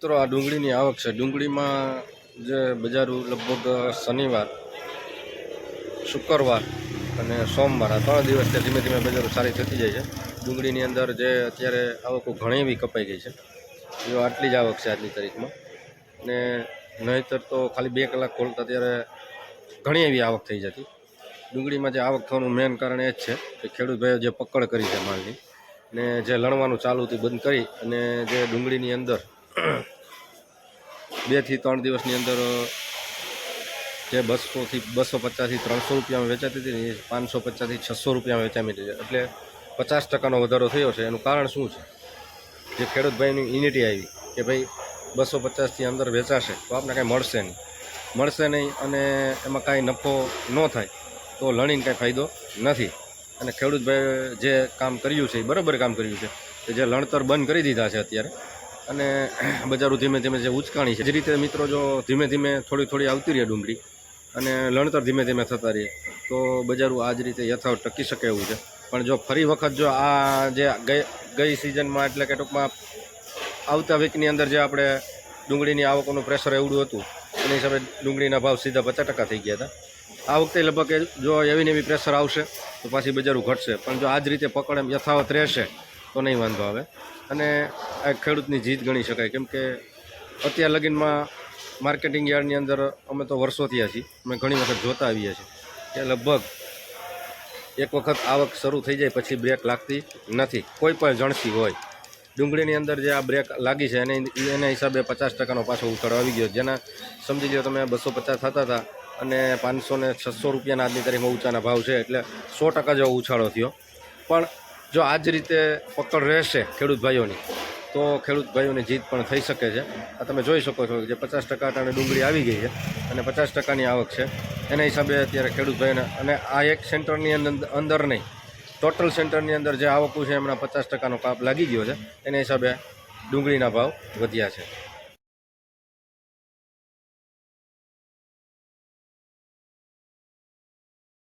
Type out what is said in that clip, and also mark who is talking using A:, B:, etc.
A: મિત્રો, આ ડુંગળીની આવક છે. ડુંગળીમાં જે બજારો લગભગ શનિવાર, શુક્રવાર અને સોમવાર, આ ત્રણ દિવસથી ધીમે ધીમે બજારો સારી થતી જાય છે. ડુંગળીની અંદર જે અત્યારે આવકો ઘણી એવી કપાઈ ગઈ છે. જો આટલી જ આવક છે આજની તારીખમાં. ને નહીંતર તો ખાલી બે કલાક ખોલતા ત્યારે ઘણી એવી આવક થઈ જતી. ડુંગળીમાં જે આવક થવાનું મેઇન કારણ એ જ છે કે ખેડૂત ભાઈઓ જે પકડ કરી છે માલની ને જે લણવાનું ચાલુ હતી બંધ કરી અને જે ડુંગળીની અંદર બેથી ત્રણ દિવસની અંદર જે બસોથી બસો પચાસથી ત્રણસો રૂપિયામાં વેચાતી હતી ને એ પાંચસો પચાસથી છસો રૂપિયામાં વેચામી દીધી એટલે પચાસ ટકાનો વધારો થયો છે. એનું કારણ શું છે? જે ખેડૂત ભાઈની યુનિટી આવી કે ભાઈ બસો પચાસથી અંદર વેચાશે, તો આપણે કાંઈ મળશે નહીં. મળશે નહીં અને એમાં કાંઈ નફો ન થાય, તો લણીને કાંઈ ફાયદો નથી. અને ખેડૂત ભાઈ જે કામ કર્યું છે, એ બરાબર કામ કર્યું છે. કે જે લણતર બંધ કરી દીધા છે અત્યારે અને બજારો ધીમે ધીમે જે ઉચકાણી છે, જે રીતે મિત્રો જો ધીમે ધીમે થોડી થોડી આવતી રહે ડુંગળી અને લણતર ધીમે ધીમે થતા રહે, તો બજારો આ જ રીતે યથાવત ટકી શકે એવું છે. પણ જો ફરી વખત જો આ જે ગઈ ગઈ સિઝનમાં એટલે કે ટૂંકમાં આવતા વીકની અંદર જે આપણે ડુંગળીની આવકોનું પ્રેશર એવડું હતું, એની હિસાબે ડુંગળીના ભાવ સીધા પચાસ ટકા થઈ ગયા હતા. આ વખતે લગભગ જો એવી ને એવી પ્રેશર આવશે, તો પાછી બજારો ઘટશે. પણ જો આ જ રીતે પકડ એમ યથાવત રહેશે તો નહીં વાંધો આવે. અને આ ખેડૂતની જીત ગણી શકાય. કેમ કે અત્યાર લગીનમાં માર્કેટિંગ યાર્ડની અંદર અમે તો વર્ષો થયા છીએ. અમે ઘણી વખત જોતા આવીએ છીએ કે લગભગ એક વખત આવક શરૂ થઈ જાય પછી બ્રેક લાગતી નથી. કોઈ પણ જણસી હોય. ડુંગળીની અંદર જે આ બ્રેક લાગી છે એને એના હિસાબે પચાસ ટકાનો પાછો ઉછાળો આવી ગયો. જેના સમજી લો તમે બસો પચાસ થતા હતા અને પાંચસો ને છસો રૂપિયાના આજની તારીખમાં ઊંચાના ભાવ છે એટલે સો ટકા જેવો ઉછાળો થયો. પણ જો આ જ રીતે પકડ રહેશે ખેડૂત ભાઈઓની, તો ખેડૂત ભાઈઓની જીત પણ થઈ શકે છે. આ તમે જોઈ શકો છો જે પચાસ ટકા અટાણે ડુંગળી આવી ગઈ છે અને પચાસ ટકાની આવક છે. એના હિસાબે અત્યારે ખેડૂત ભાઈઓને, અને આ એક સેન્ટરની અંદર અંદર નહીં, ટોટલ સેન્ટરની અંદર જે આવકું છે એમના પચાસ ટકાનો કાપ લાગી ગયો છે. એના હિસાબે ડુંગળીના ભાવ વધ્યા છે.